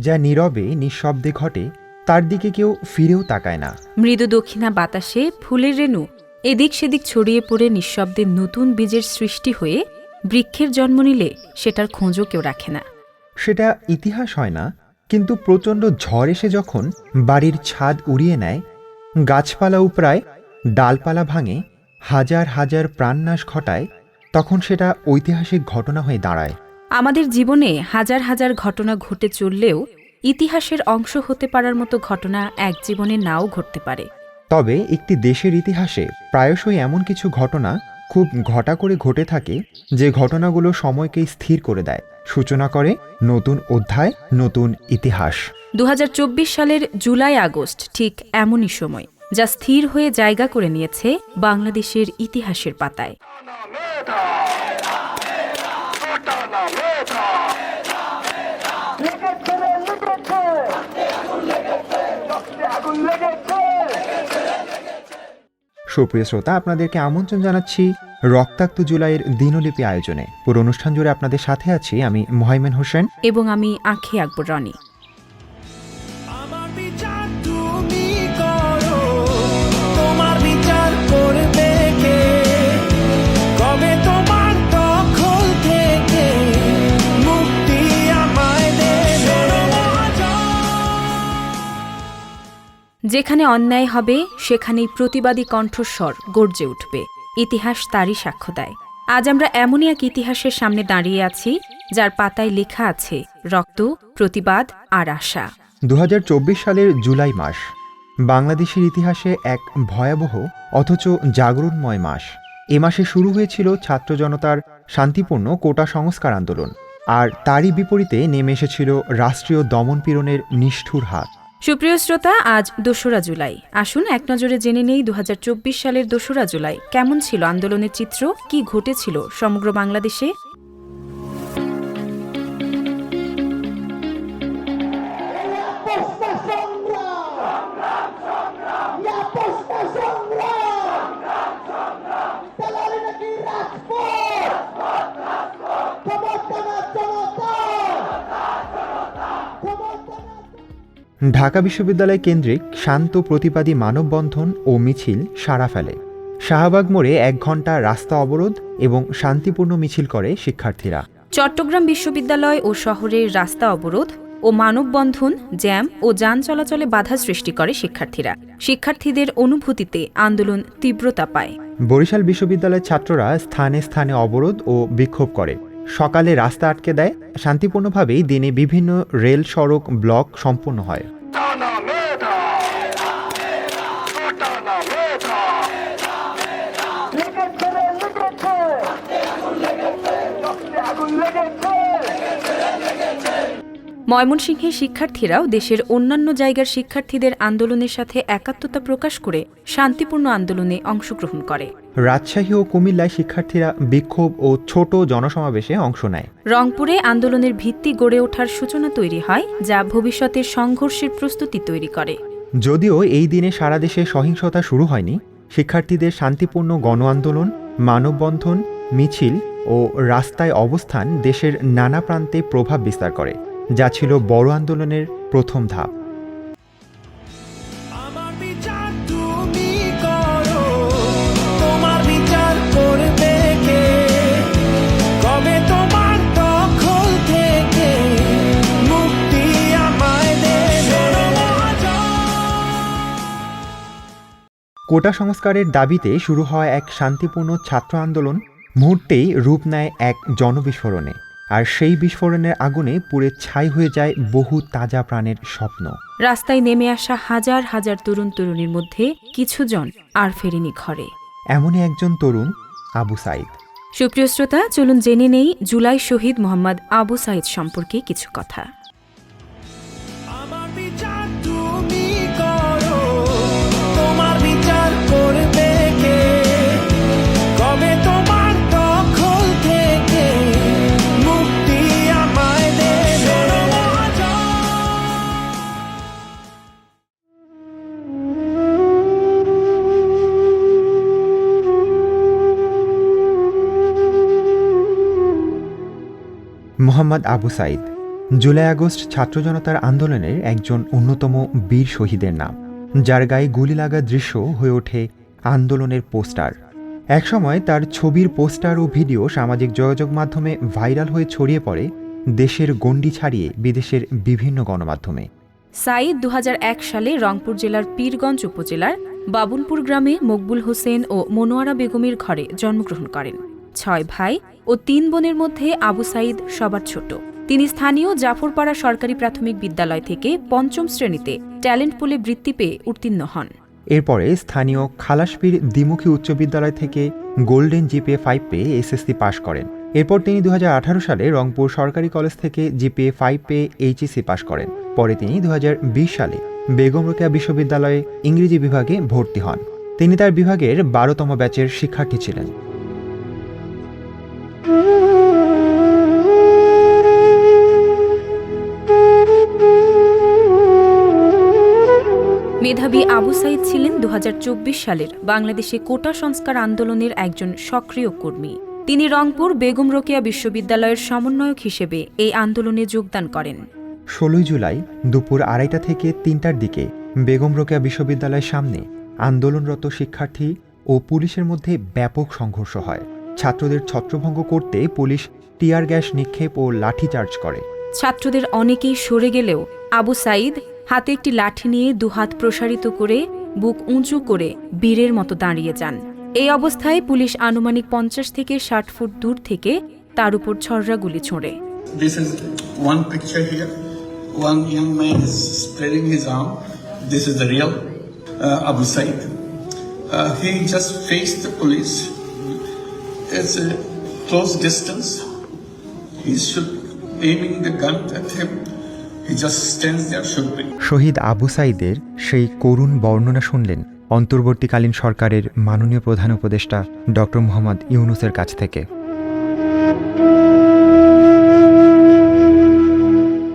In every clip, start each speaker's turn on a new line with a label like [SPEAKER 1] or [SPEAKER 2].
[SPEAKER 1] যা নীরবে নিঃশব্দে ঘটে তার দিকে কেউ ফিরেও তাকায় না।
[SPEAKER 2] মৃদু দক্ষিণা বাতাসে ফুলের রেণু এদিক সেদিক ছড়িয়ে পড়ে নিঃশব্দে নতুন বীজের সৃষ্টি হয়ে বৃক্ষের জন্ম নিলে সেটার খোঁজও কেউ রাখে না।
[SPEAKER 1] সেটা ইতিহাস হয় না কিন্তু প্রচণ্ড ঝড় এসে যখন বাড়ির ছাদ উড়িয়ে নেয় গাছপালা উপড়ায় ডালপালা ভাঙে হাজার হাজার প্রাণনাশ ঘটায় তখন সেটা ঐতিহাসিক ঘটনা হয়ে দাঁড়ায়।
[SPEAKER 2] আমাদের জীবনে হাজার হাজার ঘটনা ঘটে চললেও ইতিহাসের অংশ হতে পারার মতো ঘটনা এক জীবনে নাও ঘটতে পারে।
[SPEAKER 1] তবে একটি দেশের ইতিহাসে প্রায়শই এমন কিছু ঘটনা খুব ঘটা করে ঘটে থাকে যে ঘটনাগুলো সময়কে স্থির করে দেয়। সূচনা করে নতুন অধ্যায় নতুন ইতিহাস।
[SPEAKER 2] দু হাজার চব্বিশ সালের জুলাই আগস্ট ঠিক এমনই সময় যা স্থির হয়ে জায়গা করে নিয়েছে বাংলাদেশের ইতিহাসের পাতায়
[SPEAKER 3] লেগেছে রে লেগেছে রক্তে আগুন লেগেছে
[SPEAKER 1] সুপ্রিয় শ্রোতা, আপনাদেরকে আমন্ত্রণ জানাচ্ছি রক্তাক্ত জুলাইয়ের দিনলিপি আয়োজনে। পুরো অনুষ্ঠান জুড়ে আপনাদের সাথে আছি আমি মোহাইমেন হোসেন।
[SPEAKER 2] এবং আমি আখি আকবর রনি। যেখানে অন্যায় হবে, সেখানেই প্রতিবাদী কণ্ঠস্বর গর্জে উঠবে। ইতিহাস তারই সাক্ষ্য দেয়। আজ আমরা এমনই এক ইতিহাসের সামনে দাঁড়িয়ে আছি, যার পাতায় লেখা আছে, রক্ত, প্রতিবাদ আর আশা।
[SPEAKER 1] দু হাজার চব্বিশ সালের জুলাই মাস, বাংলাদেশের ইতিহাসে এক ভয়াবহ, অথচ জাগরণময় মাস। এ মাসে শুরু হয়েছিল ছাত্র জনতার শান্তিপূর্ণ কোটা সংস্কার আন্দোলন, আর তারই বিপরীতে নেমে এসেছিল রাষ্ট্রীয় দমনপীড়নের নিষ্ঠুর হাত।
[SPEAKER 2] সুপ্রিয় শ্রোতা, আজ দোসরা জুলাই। আসুন এক নজরে জেনে নেই দু হাজার চব্বিশ সালের দোসরা জুলাই কেমন ছিল আন্দোলনের চিত্র, কি ঘটেছিল সমগ্র বাংলাদেশে?
[SPEAKER 1] ঢাকা বিশ্ববিদ্যালয় কেন্দ্রিক শান্ত প্রতিবাদী মানববন্ধন ও মিছিল সাড়া ফেলে। শাহবাগ মোড়ে এক ঘণ্টা রাস্তা অবরোধ এবং শান্তিপূর্ণ মিছিল করে শিক্ষার্থীরা।
[SPEAKER 2] চট্টগ্রাম বিশ্ববিদ্যালয় ও শহরের রাস্তা অবরোধ ও মানববন্ধন জ্যাম ও যান চলাচলে বাধা সৃষ্টি করে শিক্ষার্থীরা। শিক্ষার্থীদের অনুভূতিতে আন্দোলন তীব্রতা পায়।
[SPEAKER 1] বরিশাল বিশ্ববিদ্যালয়ের ছাত্ররা স্থানে স্থানে অবরোধ ও বিক্ষোভ করে। সকালে রাস্তা আটকে দেয় শান্তিপূর্ণভাবেই দিনে বিভিন্ন রেল সড়ক ব্লক সম্পন্ন হয়
[SPEAKER 3] লেগেছে
[SPEAKER 2] ময়মনসিংহের শিক্ষার্থীরাও দেশের অন্যান্য জায়গার শিক্ষার্থীদের আন্দোলনের সাথে একাত্মতা প্রকাশ করে শান্তিপূর্ণ আন্দোলনে অংশগ্রহণ করে।
[SPEAKER 1] রাজশাহী ও কুমিল্লায় শিক্ষার্থীরা বিক্ষোভ ও ছোট জনসমাবেশে অংশ নেয়।
[SPEAKER 2] রংপুরে আন্দোলনের ভিত্তি গড়ে ওঠার সূচনা তৈরি হয় যা ভবিষ্যতের সংঘর্ষের প্রস্তুতি তৈরি করে।
[SPEAKER 1] যদিও এই দিনে সারা দেশে সহিংসতা শুরু হয়নি শিক্ষার্থীদের শান্তিপূর্ণ গণ আন্দোলন মানববন্ধন মিছিল ও রাস্তায় অবস্থান দেশের নানা প্রান্তে প্রভাব বিস্তার করে। যা ছিল বড় আন্দোলনের প্রথম ধাপ। কোটা সংস্কারের দাবিতে শুরু হওয়া এক শান্তিপূর্ণ ছাত্র আন্দোলন। মুহূর্তেই রূপ নেয় এক জনবিস্ফোরণে। আর সেই বিস্ফোরণের আগুনে পুড়ে ছাই হয়ে যায় বহু তাজা প্রাণের স্বপ্ন।
[SPEAKER 2] রাস্তায় নেমে আসা হাজার হাজার তরুণ তরুণীর মধ্যে কিছুজন আর ফেরেনি ঘরে।
[SPEAKER 1] এমনই একজন তরুণ আবু সাইদ।
[SPEAKER 2] সুপ্রিয় শ্রোতা চলুন জেনে নেই জুলাই শহীদ মোহাম্মদ আবু সাইদ সম্পর্কে কিছু কথা।
[SPEAKER 4] আমার বিচার
[SPEAKER 1] মোহাম্মদ আবু সাইদ। জুলাই আগস্ট ছাত্র জনতার আন্দোলনের একজন অন্যতম বীর শহীদের নাম, যার গায়ে গুলি লাগা দৃশ্য হয়ে ওঠে আন্দোলনের পোস্টার। একসময় তার ছবির পোস্টার ও ভিডিও সামাজিক যোগাযোগ মাধ্যমে ভাইরাল হয়ে ছড়িয়ে পড়ে দেশের গণ্ডি ছাড়িয়ে বিদেশের বিভিন্ন গণমাধ্যমে।
[SPEAKER 2] সাইদ দু হাজার এক সালে রংপুর জেলার পীরগঞ্জ উপজেলার বাবুলপুর গ্রামে মকবুল হোসেন ও মনোয়ারা বেগমের ঘরে জন্মগ্রহণ করেন। ছয় ভাই ও তিন বোনের মধ্যে আবু সাইদ সবার ছোট। তিনি স্থানীয় জাফরপাড়া সরকারি প্রাথমিক বিদ্যালয় থেকে পঞ্চম শ্রেণীতে ট্যালেন্ট পুলে বৃত্তি পেয়ে উত্তীর্ণ হন।
[SPEAKER 1] এরপরে স্থানীয় খালাসপীর দ্বিমুখী উচ্চ বিদ্যালয় থেকে গোল্ডেন জিপিএ ফাইভ পেয়ে এসএসসি পাশ করেন। এরপর তিনি দু হাজার আঠারো সালে রংপুর সরকারি কলেজ থেকে জিপিএ ফাইভ পেয়ে এইচএসসি পাশ করেন। পরে তিনি দু হাজার বিশ সালে বেগম রোকেয়া বিশ্ববিদ্যালয়ে ইংরেজি বিভাগে ভর্তি হন। তিনি তার বিভাগের বারোতম ব্যাচের শিক্ষার্থী ছিলেন।
[SPEAKER 2] মেধাবী আবু সাইদ ছিলেন দু হাজার চব্বিশ সালের বাংলাদেশে কোটা সংস্কার আন্দোলনের একজন সক্রিয় কর্মী। তিনি রংপুর বেগম রোকেয়া বিশ্ববিদ্যালয়ের সমন্বয়ক হিসেবে এই আন্দোলনে যোগদান করেন।
[SPEAKER 1] ষোলোই জুলাই দুপুর আড়াইটা থেকে তিনটার দিকে বেগম রোকেয়া বিশ্ববিদ্যালয়ের সামনে আন্দোলনরত শিক্ষার্থী ও পুলিশের মধ্যে ব্যাপক সংঘর্ষ হয়। ছাত্রদের ছত্রভঙ্গ করতে পুলিশ টিয়ার গ্যাস নিক্ষেপ ও লাঠিচার্জ করে।
[SPEAKER 2] ছাত্রদের অনেকেই সরে গেলেও আবু সাইদ হাতে একটি লাঠি নিয়ে দুহাত প্রসারিত করে, বুক উঁচু করে বীরের মতো দাঁড়িয়ে যান। এই অবস্থায় পুলিশ আনুমানিক পঞ্চাশ থেকে ষাট ফুট দূর থেকে তার উপর ছড়রা গুলি ছোঁড়ে
[SPEAKER 5] Close distance. He aiming the gun at him.
[SPEAKER 1] শহীদ আবু সাইদের সেই করুণ বর্ণনা শুনলেন অন্তর্বর্তীকালীন সরকারের মাননীয় প্রধান উপদেষ্টা ডক্টর মোহাম্মদ ইউনুসের কাছ থেকে।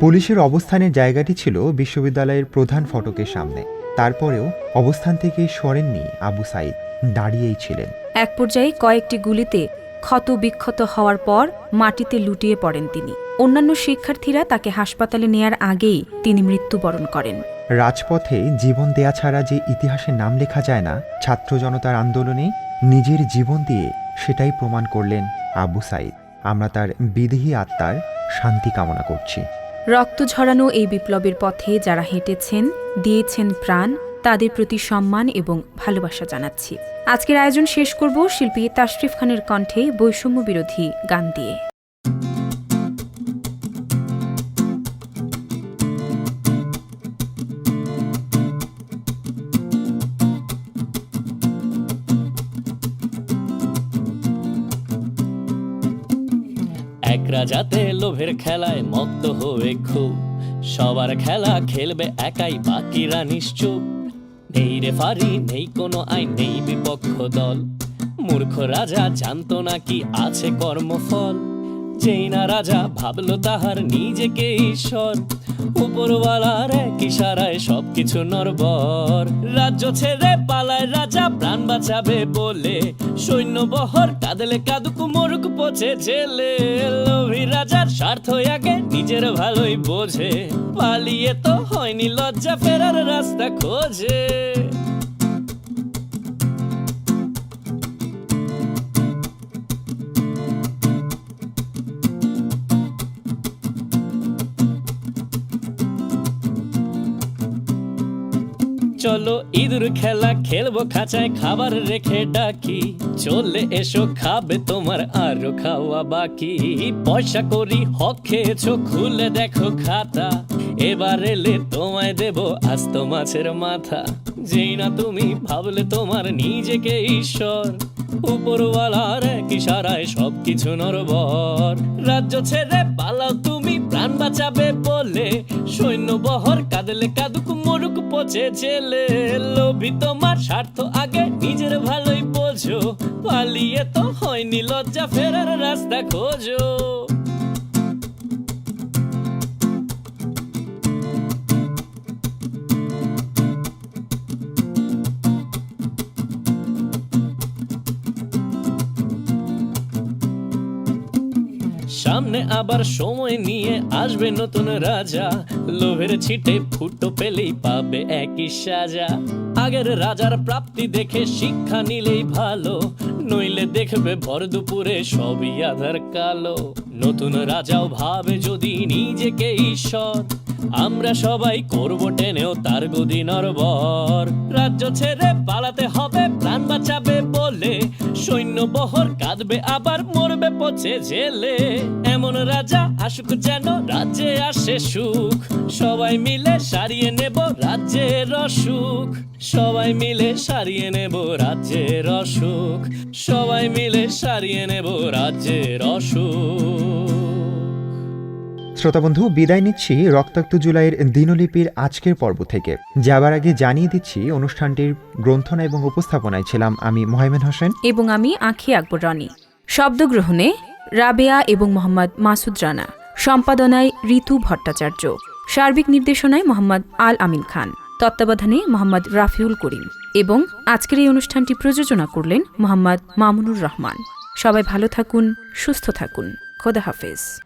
[SPEAKER 1] পুলিশের অবস্থানের জায়গাটি ছিল বিশ্ববিদ্যালয়ের প্রধান ফটকের সামনে। তারপরেও অবস্থান থেকে সরেননি আবু সাইদ দাঁড়িয়েই ছিলেন।
[SPEAKER 2] এক পর্যায়ে কয়েকটি গুলিতে ক্ষত বিক্ষত হওয়ার পর মাটিতে লুটিয়ে পড়েন তিনি। অন্যান্য শিক্ষার্থীরা তাকে হাসপাতালে নেয়ার আগেই তিনি মৃত্যুবরণ করেন।
[SPEAKER 1] রাজপথে জীবন দেয়া ছাড়া যে ইতিহাসে নাম লেখা যায় না ছাত্র জনতার আন্দোলনে নিজের জীবন দিয়ে সেটাই প্রমাণ করলেন আবু সাইদ। আমরা তার বিদেহী আত্মার শান্তি কামনা করছি।
[SPEAKER 2] রক্ত ঝরানো এই বিপ্লবের পথে যারা হেঁটেছেন দিয়েছেন প্রাণ তাদের প্রতি সম্মান এবং ভালোবাসা জানাচ্ছি। আজকের আয়োজন শেষ করব শিল্পী তাশরিফ খানের কণ্ঠে বৈষম্য বিরোধী গান দিয়ে।
[SPEAKER 6] এক রাজাতে লোভের খেলায় মত্ত হয়ে খুব। সবার খেলা খেলবে একাই, বাকিরা নিশ্চুপ। নেই রেফারি নেই, কোনো আইন নেই, বিপক্ষ দল। মূর্খ রাজা জানতো না কি আছে কর্মফল। যেই না রাজা ভাবলো তাহার নিজেকে ঈশ্বর। উপরওয়ালার এক ইশারায় সবকিছু নরবর। রাজ্য ছেড়ে পালায় রাজা, প্রাণ বাঁচাবে বলে। সৈন্য বহর কাঁদলে কাদুক, মরুক, পচে জেলে। লোভী রাজার স্বার্থ আগে, নিজের ভালোই বোঝে। পালিয়ে তো হয়নি লজ্জা, ফেরার রাস্তা খোঁজে। চলো ইঁদুর খেলা খেলব, খাঁচায় খাবার রেখে ডাকি। চলে এসো, খাবে তোমার আরও খাওয়া বাকি। পয়সা করি, হক খেয়েছো, খুলে দেখো খাতা। এবার এলে তোমায় দেব আস্ত মাছের মাথা। যেই না তুমি ভাবলে তোমার নিজেকে ঈশ্বর। উপরওয়ালার এক ইশারায় সবকিছু নরবর। রাজ্য ছেড়ে পালাও, তুমি প্রাণ বাঁচাবে বলে। সৈন্য বহর কাঁদলে কাদুক পচে জেলে লোভি তোমার স্বার্থ আগে, নিজের ভালোই বোঝো। পালিয়ে তো হয়নি লজ্জা, ফেরার রাস্তা খোঁজো। সামনে আবার সময় নিয়ে আসবে নতুন রাজা। লোভের ছিটে ফুটো পেলেই পাবে একই সাজা। আগের রাজার প্রাপ্তি দেখে শিক্ষা নিলেই ভালো। নইলে দেখবে ভর দুপুরে সবই আধার কালো। নতুন রাজাও ভাবে যদি নিজেকে ঈশ্বর। আমরা সবাই করব টেনেও তার গদি নরবর রাজ্য ছেড়ে পালাতে হবে, প্রাণ বাঁচাবে বহর কাঁদবে, আবার মরবে পচে জেলে। এমন রাজা আসুক যেন রাজ্যে আসে সুখ। সবাই মিলে সারিয়ে নেব রাজ্যের অসুখ। সবাই মিলে সারিয়ে নেব রাজ্যের অসুখ। সবাই মিলে সারিয়ে নেব রাজ্যের অসুখ।
[SPEAKER 1] শ্রোতাবন্ধু, বিদায় নিচ্ছি রক্তাক্ত জুলাইয়ের দিনলিপির আজকের পর্ব থেকে। যাবার আগে জানিয়ে দিচ্ছি, অনুষ্ঠানটির গ্রন্থনা এবং উপস্থাপনায় ছিলাম আমি মোহাইমেন হোসেন।
[SPEAKER 2] এবং আমি আঁখি আকবর রনি। শব্দগ্রহণে রাবেয়া এবং মোহাম্মদ মাসুদ রানা। সম্পাদনায় ঋতু ভট্টাচার্য। সার্বিক নির্দেশনায় মোহাম্মদ আল আমিন খান। তত্ত্বাবধানে মোহাম্মদ রাফিউল করিম। এবং আজকের এই অনুষ্ঠানটি প্রযোজনা করলেন মোহাম্মদ মামুনুর রহমান। সবাই ভালো থাকুন, সুস্থ থাকুন। খোদা হাফেজ।